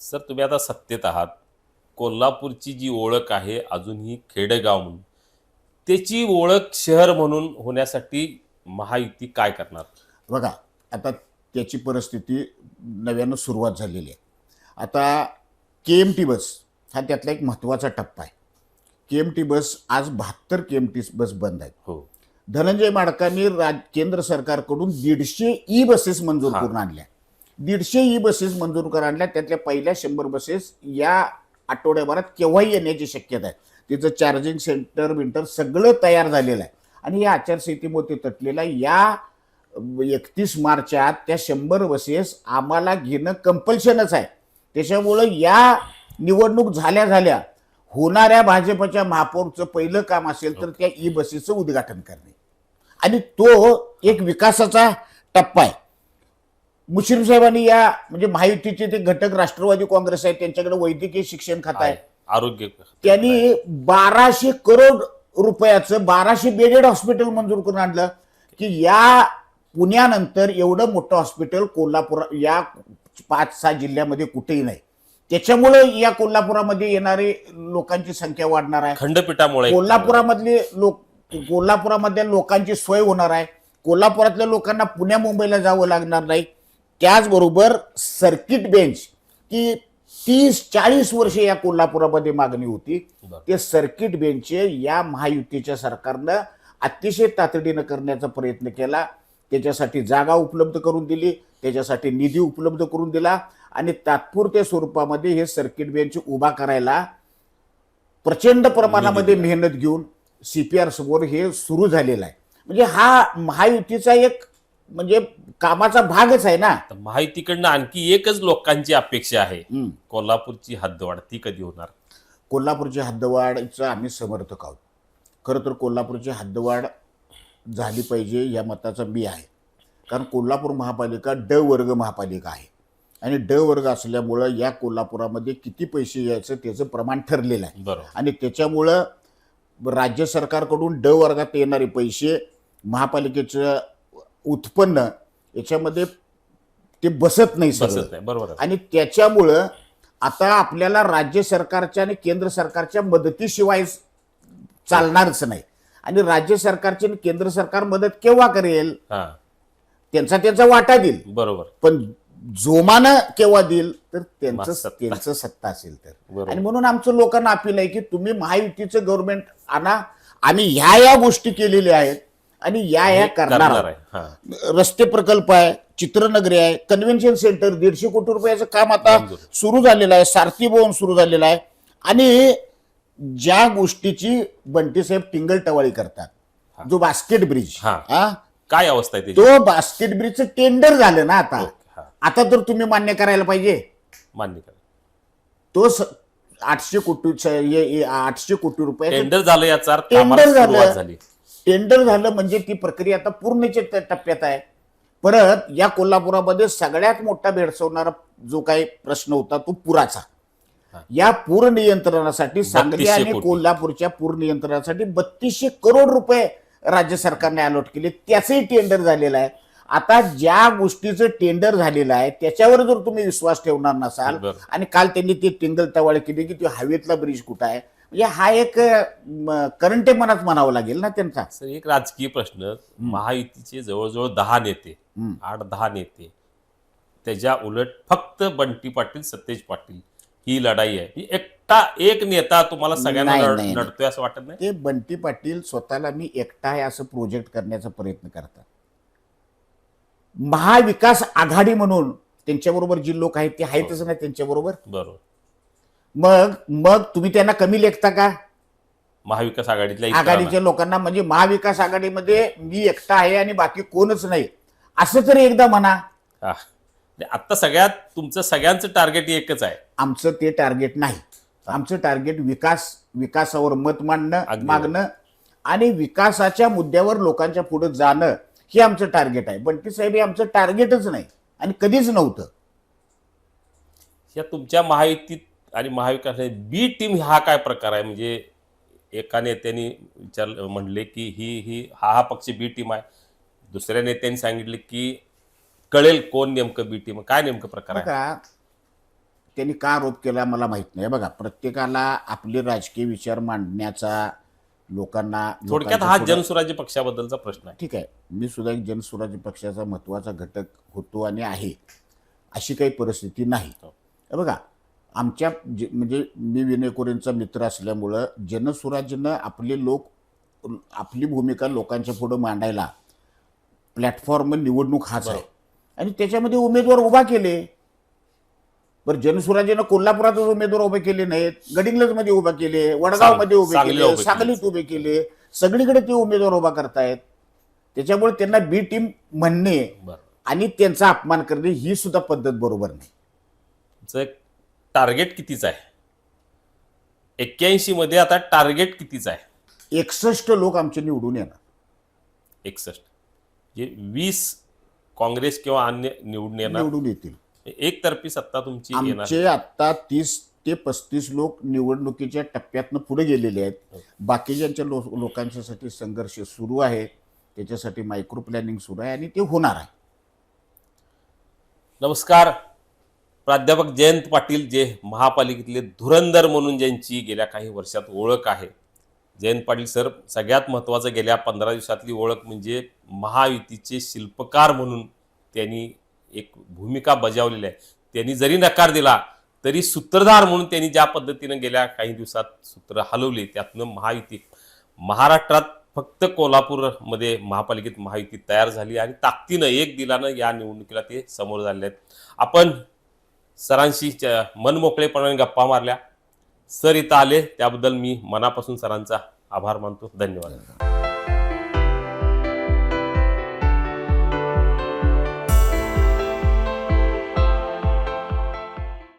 Sir तुम्ही आता सत्तेत आहात. कोल्हापूरची जी ओळख आहे अजूनही खेडेगाव म्हणून त्याची ओळख शहर म्हणून होण्यासाठी महायुती काय करणार? बघा आता त्याची परिस्थिती नव्यानं सुरुवात झालेली आहे. आता के एम टी बस हा त्यातला एक महत्त्वाचा टप्पा आहे. के एम टी बस आज बहात्तर के एम टी बस बंद आहेत. हो. धनंजय माडकांनी राज केंद्र सरकारकडून दीडशे ई बसेस मंजूर. करून आणल्या. दीडशे ई बसेस मंजूर करून आणल्या. त्यातल्या पहिल्या शंभर बसेस या आठवड्याभरात केव्हाही येण्याची शक्यता आहे. तिचं चार्जिंग सेंटर बिंटर सगळं तयार झालेलं आहे. आणि या आचारसंहितेमध्ये तटलेला या एकतीस मार्चात त्या शंभर बसेस आम्हाला घेणं कंपल्शनच आहे. त्याच्यामुळं या निवडणूक झाल्या झाल्या होणाऱ्या भाजपच्या महापौरचं पहिलं काम असेल तर त्या ई बसेसचं उद्घाटन करणे. आणि तो एक विकासाचा टप्पा आहे. मुश्रीफ साहेबांनी या म्हणजे महायुतीचे ते घटक राष्ट्रवादी काँग्रेस आहे त्यांच्याकडे वैद्यकीय शिक्षण खातं आहे. आरोग्य त्यांनी बाराशे करोड रुपयाचं बाराशे बेडेड हॉस्पिटल मंजूर करून आणलं की या पुण्यानंतर एवढं मोठं हॉस्पिटल कोल्हापूर या पाच सहा जिल्ह्यामध्ये कुठेही नाही. त्याच्यामुळे या कोल्हापुरामध्ये येणारे लोकांची संख्या वाढणार आहे. खंडपीठामुळे कोल्हापुरामधले लोक कोल्हापुरामधल्या लोकांची सोय होणार आहे. कोल्हापुरातल्या लोकांना पुण्या मुंबईला जावं लागणार नाही. त्याचबरोबर सर्किट बेंच की तीस चाळीस वर्षे या कोल्हापुरामध्ये मागणी होती. ते सर्किट बेंचचे या महायुतीच्या सरकारनं अतिशय तातडीनं करण्याचा प्रयत्न केला. त्याच्यासाठी जागा उपलब्ध करून दिली त्याच्यासाठी निधी उपलब्ध करून दिला आणि तात्पुरत्या स्वरूपामध्ये हे सर्किट बेंच उभा करायला प्रचंड प्रमाणामध्ये मेहनत घेऊन सीपीआर समोर हे सुरू झालेलं आहे. म्हणजे हा महायुतीचा एक म्हणजे कामाचा भागच आहे ना. तर महायुतीकडनं आणखी एकच लोकांची अपेक्षा आहे. कोल्हापूरची हद्दवाढ ती कधी होणार? कोल्हापूरची हद्दवाढचं आम्ही समर्थक आहोत. खरं तर कोल्हापूरची हद्दवाढ झाली पाहिजे या मताचा मी आहे. कारण कोल्हापूर महापालिका ड वर्ग महापालिका आहे. आणि ड वर्ग असल्यामुळं या कोल्हापुरामध्ये किती पैसे यायचं त्याचं प्रमाण ठरलेलं आहे. बरोबर. आणि त्याच्यामुळं राज्य सरकारकडून ड वर्गात येणारे पैसे महापालिकेचं उत्पन्न याच्यामध्ये ते बसत नाही सगळं बसत नाही बरोबर. आणि त्याच्यामुळं आता आपल्याला राज्य सरकारच्या आणि केंद्र सरकारच्या मदतीशिवाय चालणारच नाही. आणि राज्य सरकारची आणि केंद्र सरकार मदत केव्हा करेल? त्यांचा त्यांचा वाटा देईल. बरोबर. पण जोमानं केव्हा देईल? तर त्यांचं. त्यांचं सत्ता असेल तर. आणि म्हणून आमचं लोकांना अपील आहे की तुम्ही महायुतीचं गव्हर्नमेंट आणा. आम्ही ह्या या गोष्टी केलेल्या आहेत. आणि या या करणार. आहे. हा. रस्ते प्रकल्प आहे चित्रनगरी आहे कन्व्हेन्शन सेंटर दीडशे कोटी रुपयाचं काम आता. सुरू झालेलं आहे सारथी भवन सुरू झालेलं आहे. आणि ज्या गोष्टीची बंटी साहेब टिंगल टवाळी करतात जो बास्केट ब्रिज काय अवस्था आहे तो बास्केट ब्रिजचं टेंडर झालं ना आता. आता तर तुम्ही मान्य करायला पाहिजे. मान्य करा. तो आठशे कोटी आठशे कोटी रुपयाचं टेंडर झालं याचा टेंडर झालं. टेंडर झालं म्हणजे ती प्रक्रिया आता पूर्णच्या टप्प्यात आहे परत या कोल्हापुरामध्ये सगळ्यात मोठा भेडसवणारा जो काही प्रश्न होता तो पुराचा. या पूर नियंत्रणासाठी सांगली आणि. कोल्हापूरच्या पूर नियंत्रणासाठी बत्तीसशे करोड रुपये राज्य सरकारने अलॉट केले त्याचंही टेंडर झालेलं आहे आता ज्या गोष्टीचं टेंडर झालेलं आहे त्याच्यावर जर तुम्ही विश्वास ठेवणार नसाल. आणि काल त्यांनी ते टिंगल टवाळे केली की तो हवेतला ब्रिज कुठं आहे म्हणजे हा एक करंट मनात म्हणावं लागेल ना त्यांचा. सर एक राजकीय प्रश्न. महायुतीचे जवळजवळ दहा नेते. आठ दहा नेते त्याच्या उलट फक्त बंटी पाटील सतेज पाटील ही लढाई आहे. ही एकटा एक नेता तुम्हाला सगळ्यांना नाही, लढ- नाही, नाही. लढतोय असं वाटत नाही? ते बंटी पाटील स्वतःला मी एकटा आहे असं प्रोजेक्ट करण्याचा प्रयत्न करतात. महाविकास आघाडी म्हणून त्यांच्याबरोबर जी लोक आहेत ते आहेतच ना त्यांच्याबरोबर? बरोबर. मग मग तुम्ही त्यांना कमी लेखता का? महाविकास आघाडीतल्या इतरांना. आघाडीच्या लोकांना म्हणजे महाविकास आघाडीमध्ये मी एकटा आहे आणि बाकी कोणच नाही. असं तरी एकदा म्हणा. हा. आता सगळ्यात तुमचं सगळ्यांचं टार्गेट एकच आहे. आमचं ते टार्गेट नाही. आमचं टार्गेट विकास विकासावर मत मांडणं अगदी मागणं आणि विकासाच्या मुद्द्यावर लोकांच्या पुढे जाणं हे आमचं टार्गेट आहे. बंटी साहेब हे आमचं टार्गेटच नाही आणि कधीच नव्हतं. या तुमच्या महायुतीत आणि महाविकास बी टीम हा काय प्रकार आहे? म्हणजे एका नेत्याने विचार म्हणले की ही ही हा हा पक्ष बी टीम आहे. दुसऱ्या नेत्यांनी सांगितले की कळेल कोण नेमकं बी टीम काय नेमकं प्रकार आहे? का त्यांनी का आरोप केला मला माहीत नाही. बघा प्रत्येकाला आपले राजकीय विचार मांडण्याचा लोकांना थोडक्यात हा जनसुराज्य पक्षाबद्दलचा प्रश्न आहे. ठीक आहे. मी सुद्धा एक जनस्वराज्य पक्षाचा महत्त्वाचा घटक होतो आणि आहे अशी काही परिस्थिती नाही. हे. बघा आमच्या जे म्हणजे मी विनय कोरेंचा मित्र असल्यामुळं जनस्वराज्यनं आपले लोक आपली भूमिका लोकांच्या पुढं मांडायला प्लॅटफॉर्म निवडणूक हाच आहे. आणि त्याच्यामध्ये उमेदवार उभा केले. बरं जनस्वराज्यानं कोल्हापुरातच उमेदवार उभे केले नाहीत गडिंग्लजमध्ये उभा केले वडगावमध्ये उभे केले उभे केले. सांगलीत उभे केले सगळीकडे ते उमेदवार उभा करतायत. त्याच्यामुळे त्यांना बी टीम म्हणणे आणि त्यांचा अपमान करणे ही सुद्धा पद्धत बरोबर नाही. टार्गेट कितीच आहे? एक्क्याऐंशी मध्ये आता टार्गेट कितीच आहे? एकसष्ट लोक आमचे निवडून येणार. एकसष्ट. म्हणजे वीस काँग्रेस किंवा अन्य निवडून येणार निवडून येतील. एकतर्फी सत्ता तुमची आमचे आता तीस ते पस्तीस लोक निवडणुकीच्या टप्प्यातनं पुढे गेलेले आहेत. बाकीच्यांच्या लो लोकांच्यासाठी संघर्ष सुरू आहे. त्याच्यासाठी मायक्रो प्लॅनिंग सुरू आहे आणि ते होणार आहे. नमस्कार. प्राध्यापक जयंत पाटील जे महापालिकेतले धुरंधर म्हणून ज्यांची गेल्या काही वर्षात ओळख आहे. जयंत पाटील सर सगळ्यात महत्त्वाचं गेल्या पंधरा दिवसातली ओळख म्हणजे महायुतीचे शिल्पकार म्हणून त्यांनी एक भूमिका बजावलेली आहे. त्यांनी जरी नकार दिला तरी सूत्रधार म्हणून त्यांनी ज्या पद्धतीनं गेल्या काही दिवसात सूत्र हलवली त्यातनं महायुती महाराष्ट्रात फक्त कोल्हापूरमध्ये महापालिकेत महायुती तयार झाली आणि ताकदीनं एक दिलानं या निवडणुकीला ते समोर झाले आहेत. आपण सरांशी च- मनमोकळेपणाने गप्पा मारल्या. सर इथं आले त्याबद्दल मी मनापासून सरांचा आभार मानतो. धन्यवाद.